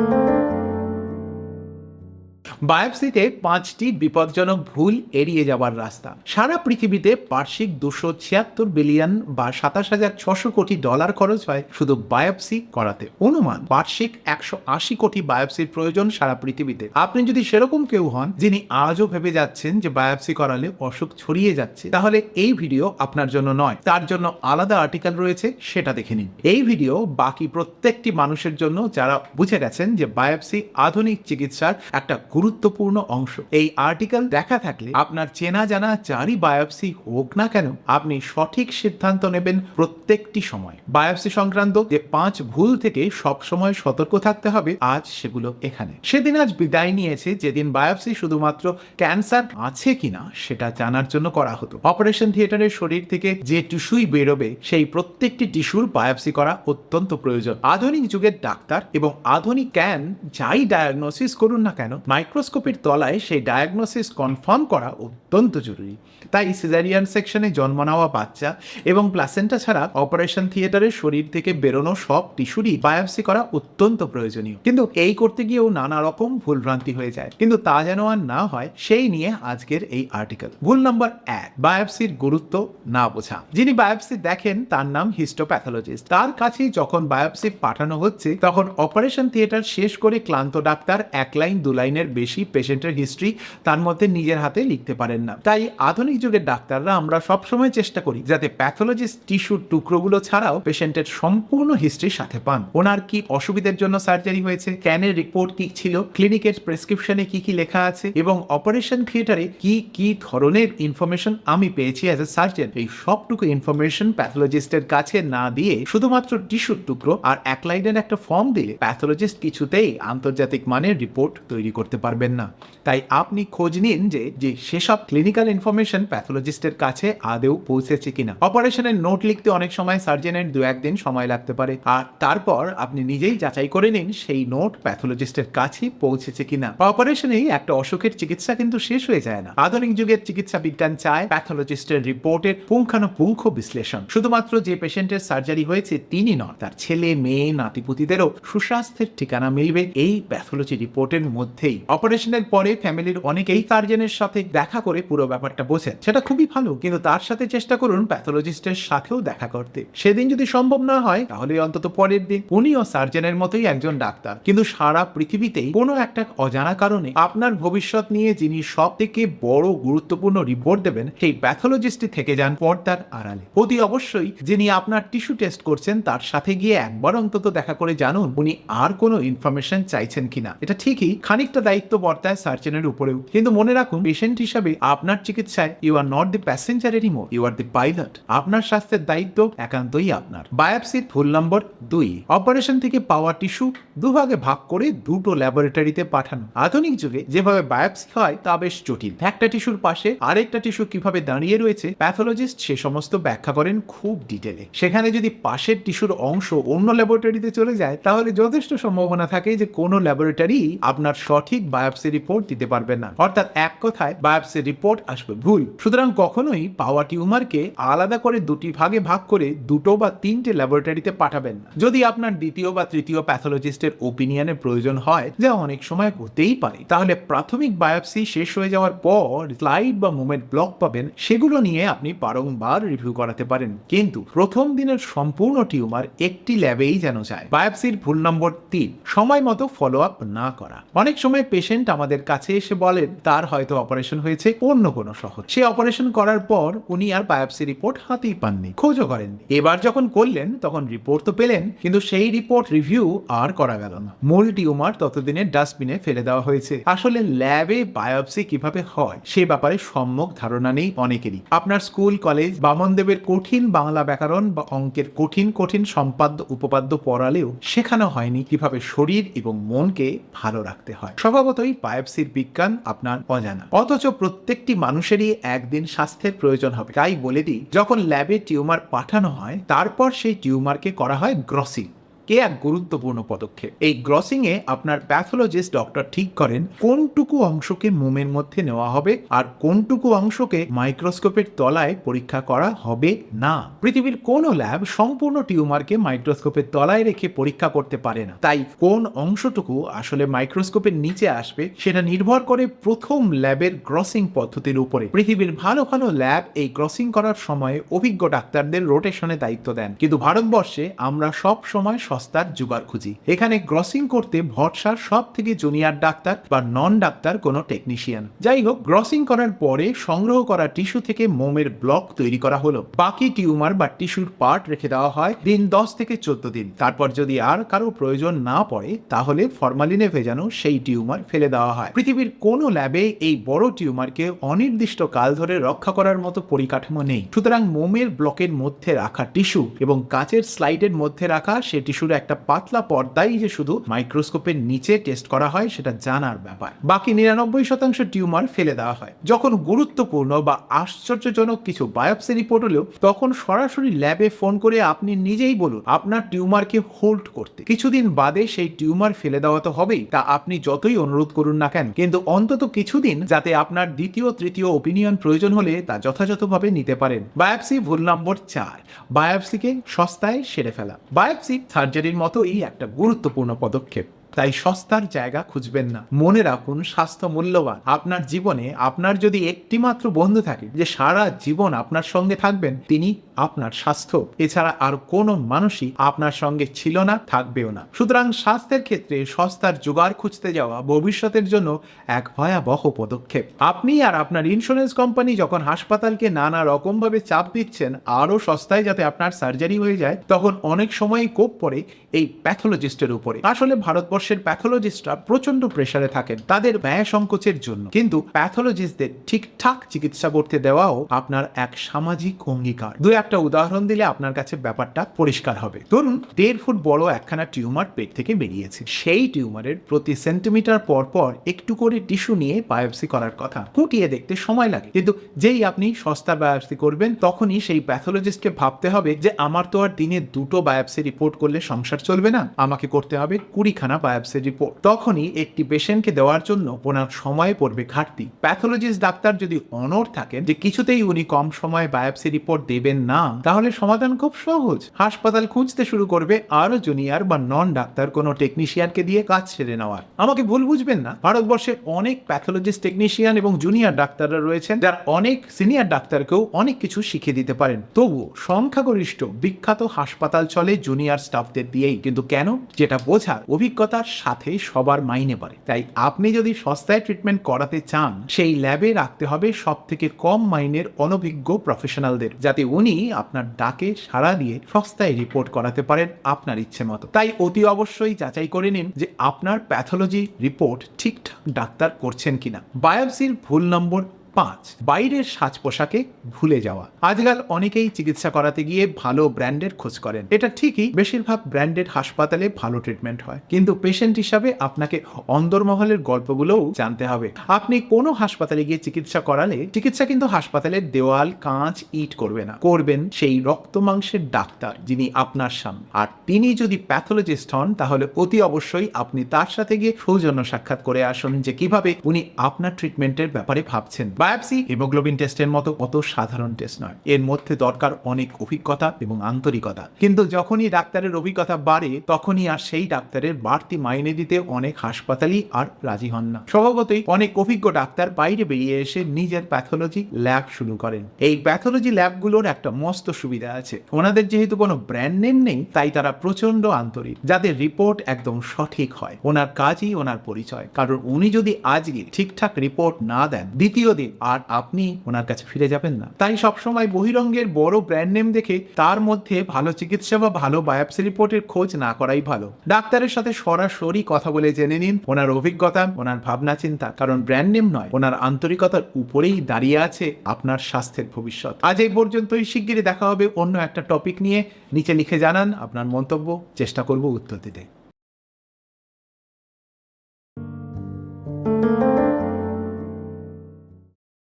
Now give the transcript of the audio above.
Thank you. বায়োপসিতে পাঁচটি বিপজ্জনক ভুল এড়িয়ে যাওয়ার রাস্তা। সারা পৃথিবীতে বার্ষিক দুশো ছিয়াত্তর বিলিয়ন বা সাতাশ হাজার ছশো কোটি ডলার খরচ হয় শুধু বায়োপসি করাতে। অনুমান, বার্ষিক একশো আশি কোটি বায়োপসির প্রয়োজন সারা পৃথিবীতে। আপনি যদি সেরকম কেউ হন, যিনি আজও ভেবে যাচ্ছেন যে বায়োপসি করালে অসুখ ছড়িয়ে যাচ্ছে, তাহলে এই ভিডিও আপনার জন্য নয়, তার জন্য আলাদা আর্টিকেল রয়েছে, সেটা দেখে নিন। এই ভিডিও বাকি প্রত্যেকটি মানুষের জন্য যারা বুঝে গেছেন যে বায়োপসি আধুনিক চিকিৎসার একটা গুরুত্বপূর্ণ অংশ। এই আর্টিকেল দেখা থাকলে আপনার চেনা জানা চারই বায়োপসি হোক না কেন, আপনি সঠিক সিদ্ধান্ত নেবেন প্রত্যেকটি সময়। বায়োপসি সংক্রান্ত যে পাঁচ ভুল থেকে সব সময় সতর্ক থাকতে হবে, আজ সেগুলো এখানে। সেদিন আজ বিদায় নিয়েছে যেদিন বায়োপসি শুধুমাত্র ক্যান্সার আছে কিনা, সেটা জানার জন্য করা হতো। অপারেশন থিয়েটারের শরীর থেকে যে টিস্যুই বেরোবে, সেই প্রত্যেকটি টিস্যুর বায়োপসি করা অত্যন্ত প্রয়োজন। আধুনিক যুগের ডাক্তার এবং আধুনিক ক্যান যাই ডায়াগনোসিস করুন না কেন মাইক্রোস্কোপের তলায় সেই ডায়াগনোসিস কনফার্ম করা অত্যন্ত জরুরি। তাই সিজারিয়ান সেকশনে জন্ম নেওয়া বাচ্চা এবং প্লাসেন্টা ছাড়া অপারেশন থিয়েটারের শরীর থেকে বেরোনো সব টিস্যুরই বায়োপসি করা অত্যন্ত প্রয়োজনীয়। কিন্তু এই করতে গিয়েও নানা রকম ভুলভ্রান্তি হয়ে যায়। কিন্তু তা যেন আর না হয়, সেই নিয়ে আজকের এই আর্টিকেল ভুল নম্বর এক বায়োপসির গুরুত্ব না বোঝা। যিনি বায়োপসি দেখেন, তার নাম হিস্টোপ্যাথোলজিস্ট তার কাছে যখন বায়োপসি পাঠানো হচ্ছে, তখন অপারেশন থিয়েটার শেষ করে ক্লান্ত ডাক্তার এক লাইন, দু লাইনের বেশি পেশেন্টের হিস্ট্রি তার মধ্যে নিজের হাতে লিখতে পারেন না। তাই আধুনিক যুগের ডাক্তাররা আমরা সবসময় চেষ্টা করি যাতে প্যাথোলজিস্ট টিস্যুর টুকরোগুলো ছাড়াও পেশেন্টের সম্পূর্ণ হিস্ট্রি সাথে পান। ওনার কি অসুবিধার জন্য সার্জারি হয়েছে? ক্যানের রিপোর্ট কি ছিল? ক্লিনিকের প্রেসক্রিপশনে কি কি লেখা আছে? এবং অপারেশন থিয়েটারে কি কি ধরনের ইনফরমেশন আমি পেয়েছি অ্যাজ এ সার্জন এই সবটুকু ইনফরমেশন প্যাথোলজিস্টের কাছে না দিয়ে শুধুমাত্র টিস্যুর টুকরো আর এক লাইনের একটা ফর্ম দিলে প্যাথোলজিস্ট কিছুতেই আন্তর্জাতিক মানের রিপোর্ট তৈরি করতে পারবেন না। তাই আপনি খোঁজ নিন যে যে সেসব ক্লিনিক্যাল ইনফরমেশন প্যাথোলজিস্টের কাছে আদেও পৌঁছেছে কিনা। অপারেশনের নোট লিখতে অনেক সময় সার্জনের দু একদিন সময় লাগতে পারে। আর তারপর আপনি নিজেই যাচাই করে নিন সেই নোট প্যাথোলজিস্টের কাছে পৌঁছেছে কিনা। অপারেশনেই একটা অসুখের চিকিৎসা কিন্তু শেষ হয়ে যায় না। আধুনিক যুগের চিকিৎসা বিজ্ঞান চায় প্যাথোলজিস্টের রিপোর্টের পুঙ্খানুপুঙ্খ বিশ্লেষণ। শুধুমাত্র যে পেশেন্টের সার্জারি হয়েছে, তিনি নন তার ছেলে, মেয়ে, নাতিপুতিদেরও সুস্বাস্থ্যের ঠিকানা মিলবে এই প্যাথোলজি রিপোর্টের মধ্যেই। অপারেশনের পরে ফ্যামিলির অনেকেই সার্জনের সাথে দেখা করে পুরো ব্যাপারটা বোঝেন। সেটা খুবই ভালো, কিন্তু তার সাথে চেষ্টা করুন প্যাথোলজিস্টের সাথেও দেখা করতে। সেদিন যদি সম্ভব না হয়, তাহলে অন্তত পরের দিন উনিও সার্জনের মতোই একজন ডাক্তার। কিন্তু সারা পৃথিবীতেই কোনো একটা অজানা কারণে আপনার ভবিষ্যৎ নিয়ে যিনি সব থেকে বড় গুরুত্বপূর্ণ রিপোর্ট দেবেন, সেই প্যাথোলজিস্টই থেকে যান পর্দার আড়ালে। অতি অবশ্যই যিনি আপনার টিস্যু টেস্ট করছেন, তার সাথে গিয়ে একবার অন্তত দেখা করে জানুন উনি আর কোনো ইনফরমেশন চাইছেন কিনা। এটা ঠিকই খানিকটা দায়িত্ব বর্তায় সার্জনের উপরেও। কিন্তু মনে রাখুন পেশেন্ট হিসাবে আপনার চিকিৎসায় you are not the passenger anymore you are the pilot আপনার স্বাস্থ্যের দায়িত্ব একান্তই আপনার। বায়োপসির ফুল নম্বর দুই, অপারেশন থেকে পাওয়া টিস্যু দুভাগে ভাগ করে দুটো ল্যাবরেটরিতে পাঠানো। আধুনিক যুগে যেভাবে বায়োপসি হয়, তা বেশ জটিল। একটা টিস্যুর পাশে আরেকটা টিস্যু কীভাবে দাঁড়িয়ে রয়েছে প্যাথোলজিস্ট সে সমস্ত ব্যাখ্যা করেন খুব ডিটেলে সেখানে যদি পাশের টিস্যুর অংশ অন্য ল্যাবরেটরিতে চলে যায়, তাহলে যথেষ্ট সম্ভাবনা থাকে যে কোনো ল্যাবরেটরি আপনার সঠিক বায়োপসি রিপোর্ট দিতে পারবে না। অর্থাৎ এক কথায় বায়োপসি রিপোর্ট আসবে ভুল। সুতরাং কখনোই পাওয়া টিউমারকে আলাদা করে দুটি ভাগে ভাগ করে দুটো বা তিনটে ল্যাবরেটরিতে পাঠাবেন না। যদি আপনার দ্বিতীয় বা তৃতীয় প্যাথোলজিস্টের ওপিনিয়নের প্রয়োজন হয়, যা অনেক সময় হতেই পারে, তাহলে প্রাথমিক বায়োপসি শেষ হয়ে যাওয়ার পর স্লাইড বা মুভমেন্ট ব্লক পাবেন। সেগুলো নিয়ে আপনি বারংবার রিভিউ করাতে পারেন। কিন্তু প্রথম দিনের সম্পূর্ণ টিউমার একটি ল্যাবেই যেন যায়। বায়োপসির ভুল নম্বর তিন, সময় মতো ফলো আপ না করা। অনেক সময় পেশেন্ট আমাদের কাছে এসে বলেন, তার হয়তো অপারেশন হয়েছে অন্য কোনো শহর সে অপারেশন করার পর উনি আর বায়োপসি রিপোর্ট হাতেই পাননি, খোঁজও করেননি। এবার যখন করলেন, তখন রিপোর্ট তো পেলেন, কিন্তু সেই রিপোর্ট রিভিউ আর করা গেল না। মূল টিউমার ততদিনে ডাস্টবিনে ফেলে দেওয়া হয়েছে। আসলে ল্যাবে বায়োপসি কীভাবে হয়, সে ব্যাপারে সম্যক ধারণা নেই অনেকেরই। আপনার স্কুল, কলেজ, বামনদেবের কঠিন বাংলা ব্যাকরণ বা অঙ্কের কঠিন কঠিন সম্পাদ্য, উপপাদ্য পড়ালেও শেখানো হয়নি কীভাবে শরীর এবং মনকে ভালো রাখতে হয়। স্বভাবতই বায়োপসির বিজ্ঞান আপনার অজানা। অথচ প্রত্যেকটি মানুষেরই একদিন স্বাস্থ্যের প্রয়োজন হবে। তাই বলে দিই, যখন ল্যাবে টিউমার পাঠানো হয়, তারপর সেই টিউমারকে করা হয় গ্রসিং কে এক গুরুত্বপূর্ণ পদক্ষেপ? এই গ্রসিং এ আপনার প্যাথোলজিস্ট ডক্টর ঠিক করেন কোনটুকু অংশকে মোমের মধ্যে নেওয়া হবে আর কোনটুকু অংশকে মাইক্রোস্কোপের তলায় পরীক্ষা করা হবে না। পৃথিবীর কোনো ল্যাব সম্পূর্ণ টিউমারকে মাইক্রোস্কোপের তলায় রেখে পরীক্ষা করতে পারে না। তাই কোন অংশটুকু আসলে মাইক্রোস্কোপের নিচে আসবে সেটা নির্ভর করে প্রথম ল্যাবের গ্রসিং পদ্ধতির উপরে। পৃথিবীর ভালো ভালো ল্যাব এই গ্রসিং করার সময় অভিজ্ঞ ডাক্তারদের রোটেশনে দায়িত্ব দেন। কিন্তু ভারতবর্ষে আমরা সব সময় সস্তার জোগাড় খুঁজি। এখানে গ্রসিং করতে ভরসার সব থেকে জুনিয়র ডাক্তার বা নন ডাক্তার কোনো টেকনিশিয়ান যাই হোক গ্রসিং করার পরে সংগ্রহ করা টিস্যু থেকে মোমের ব্লক তৈরি করা হলো। বাকি টিউমার বা টিস্যুর পার্ট রেখে দেওয়া হয় দিন দশ থেকে চোদ্দ দিন। তারপর যদি আর কারও প্রয়োজন না পড়ে, তাহলে ফরমালিনে ভেজানো সেই টিউমার ফেলে দেওয়া হয়। পৃথিবীর কোনো ল্যাবে এই বড় টিউমারকে অনির্দিষ্ট কাল ধরে রক্ষা করার মতো পরিকাঠামো নেই। সুতরাং মোমের ব্লকের মধ্যে রাখা টিস্যু এবং কাচের স্লাইডের মধ্যে রাখা সে টিস্যুর একটা পাতলা পর্দাই যে শুধু মাইক্রোস্কোপের নিচে টেস্ট করা হয়, সেটা জানার ব্যাপার। বাকি নিরানব্বই শতাংশ টিউমার ফেলে দেওয়া হয়। যখন গুরুত্বপূর্ণ বা আশ্চর্যজনক কিছু বায়োপসি রিপোর্ট হলেও, তখন সরাসরি ল্যাবে ফোন করে আপনি নিজেই বলুন, আপনার টিউমারকে হোল্ড করতে। কিছুদিন বাদে সেই টিউমার ফেলে দেওয়া তো হবেই, তা আপনি যতই অনুরোধ করুন না কেন। কিন্তু অন্তত কিছুদিন যাতে আপনার দ্বিতীয়, তৃতীয় ওপিনিয়ন প্রয়োজন হলে তা যথাযথভাবে নিতে পারেন। বায়োপসি ভুল নম্বর চার। বায়োপসিকে সস্তায় সেরে ফেলা। বায়োপসি সার্জারির এই একটা গুরুত্বপূর্ণ পদক্ষেপ। তাই সস্তার জায়গা খুঁজবেন না। মনে রাখুন, স্বাস্থ্য মূল্যবান। আপনার জীবনে আপনার যদি একটিমাত্র বন্ধু থাকে যে সারা জীবন আপনার সঙ্গে থাকবেন, তিনি আপনার স্বাস্থ্য। এছাড়া আর কোনো মানুষই আপনার সঙ্গে ছিল না, থাকবেও না। সুতরাং স্বাস্থ্যের ক্ষেত্রে সস্তার জোগাড় খুঁজতে যাওয়া ভবিষ্যতের জন্য এক ভয়াবহ পদক্ষেপ। আপনি আর আপনার ইন্স্যুরেন্স কোম্পানি যখন হাসপাতালকে নানা রকমভাবে চাপ দিচ্ছেন, আরও সস্তায় যাতে আপনার সার্জারি হয়ে যায়, তখন অনেক সময়ই কোপ পড়ে এই প্যাথোলজিস্টের উপরে। আসলে ভারতবর্ষের প্যাথোলজিস্টরা প্রচণ্ড প্রেসারে থাকেন তাদের ব্যয় সংকোচের জন্য। কিন্তু প্যাথোলজিস্টদের ঠিকঠাক চিকিৎসা করতে দেওয়াও আপনার এক সামাজিক অঙ্গীকার। দু একটা উদাহরণ দিলে আপনার কাছে ব্যাপারটা পরিষ্কার হবে। ধরুন, দেড় ফুট বড় একখানা টিউমার পেট থেকে বেরিয়েছে। সেই টিউমারের প্রতি সেন্টিমিটার পর পর একটু করে টিস্যু নিয়ে বায়োপসি করার কথা। ফুটিয়ে দেখতে সময় লাগে। কিন্তু যেই আপনি সস্তা বায়োপসি করবেন, তখনই সেই প্যাথোলজিস্টকে ভাবতে হবে যে, আমার তো আর দিনে দুটো বায়োপসি রিপোর্ট করলে সংসার চলবে না। আমাকে করতে হবে কুড়িখানা বায়োপসি রিপোর্ট তখনই একটি পেশেন্টকে দেওয়ার জন্য ওনার সময় পড়বে ঘাটতি। প্যাথোলজিস্ট ডাক্তার যদি অনর থাকেন যে কিছুতেই উনি কম সময়ে বায়োপসি রিপোর্ট দেবেন না, তাহলে সমাধান খুব সহজ। হাসপাতাল খুঁজতে শুরু করবে আরও জুনিয়র বা নন ডাক্তার কোনো টেকনিশিয়ানকে দিয়ে কাজ সেরে নেওয়ার। আমাকে ভুল বুঝবেন না? ভারতবর্ষে অনেক প্যাথোলজিস্ট টেকনিশিয়ান এবং জুনিয়র ডাক্তাররা রয়েছেন, যারা অনেক সিনিয়র ডাক্তারকেও অনেক কিছু শিখিয়ে দিতে পারেন। তবুও সংখ্যাগরিষ্ঠ, বিখ্যাত হাসপাতাল চলে জুনিয়র স্টাফদের দিয়েই। কিন্তু কেন? যেটা বোঝার অভিজ্ঞতার সাথে সবার মাইনে পড়ে তাই আপনি যদি সস্তায় ট্রিটমেন্ট করাতে চান, সেই ল্যাবে রাখতে হবে সব থেকে কম মাইনের অনভিজ্ঞ প্রফেশনালদের যাতে উনি আপনার ডাকে সাড়া দিয়ে সস্তায় রিপোর্ট করাতে পারেন আপনার ইচ্ছে মতো। তাই অতি অবশ্যই যাচাই করে নিন যে আপনার প্যাথোলজি রিপোর্ট ঠিকঠাক ডাক্তার করছেন কিনা। বায়োপসির ভুল নম্বর পাঁচ, বাইরের সাজ পোশাকে ভুলে যাওয়া। আজকাল অনেকেই চিকিৎসা করাতে গিয়ে ভালো ব্র্যান্ডের খোঁজ করেন। এটা ঠিকই, বেশিরভাগ ব্র্যান্ডেড হাসপাতালে ভালো ট্রিটমেন্ট হয়। কিন্তু পেশেন্ট হিসাবে আপনাকে অন্দরমহলের গল্পগুলোও জানতে হবে। আপনি কোনো হাসপাতালে গিয়ে চিকিৎসা করালে চিকিৎসা কিন্তু হাসপাতালের দেওয়াল, কাঁচ, ইট করবে না। করবেন সেই রক্ত মাংসের ডাক্তার যিনি আপনার সামনে। আর তিনি যদি প্যাথোলজিস্ট হন, তাহলে অতি অবশ্যই আপনি তার সাথে গিয়ে সৌজন্য সাক্ষাৎ করে আসুন যে কীভাবে উনি আপনার ট্রিটমেন্টের ব্যাপারে ভাবছেন। বায়োপসি হিমোগ্লোবিন টেস্টের মতো অত সাধারণ টেস্ট নয়। এর মধ্যে দরকার অনেক অভিজ্ঞতা এবং আন্তরিকতা। কিন্তু যখনই ডাক্তারের অভিজ্ঞতা বাড়ে, তখনই আর সেই ডাক্তারের বাড়তি মাইনে দিতে অনেক হাসপাতালই আর রাজি হন না। স্বভাবতই অনেক অভিজ্ঞ ডাক্তার বাইরে বেরিয়ে এসে নিজের প্যাথোলজি ল্যাব শুরু করেন। এই প্যাথোলজি ল্যাবগুলোর একটা মস্ত সুবিধা আছে। ওনাদের যেহেতু কোনো ব্র্যান্ড নেম নেই, তাই তারা প্রচণ্ড আন্তরিক। যাদের রিপোর্ট একদম সঠিক হয়, ওনার কাজই ওনার পরিচয়। কারণ উনি যদি আজকে ঠিকঠাক রিপোর্ট না দেন, দ্বিতীয় দিন আর আপনি ওনার কাছে ফিরে যাবেন না। তাই সবসময় বহিরঙ্গের বড় ব্র্যান্ড নেম দেখে তার মধ্যে ভালো চিকিৎসা বা ভালো বায়োপসি রিপোর্টের খোঁজ না করাই ভালো। ডাক্তারের সাথে সরাসরি কথা বলে জেনে নিন ওনার অভিজ্ঞতা, ওনার ভাবনা, চিন্তা। কারণ ব্র্যান্ড নেম নয়, ওনার আন্তরিকতার উপরেই দাঁড়িয়ে আছে আপনার স্বাস্থ্যের ভবিষ্যৎ। আজ এই পর্যন্তই, শিগগিরই দেখা হবে অন্য একটা টপিক নিয়ে। নিচে লিখে জানান আপনার মন্তব্য। চেষ্টা করব উত্তর দিতে।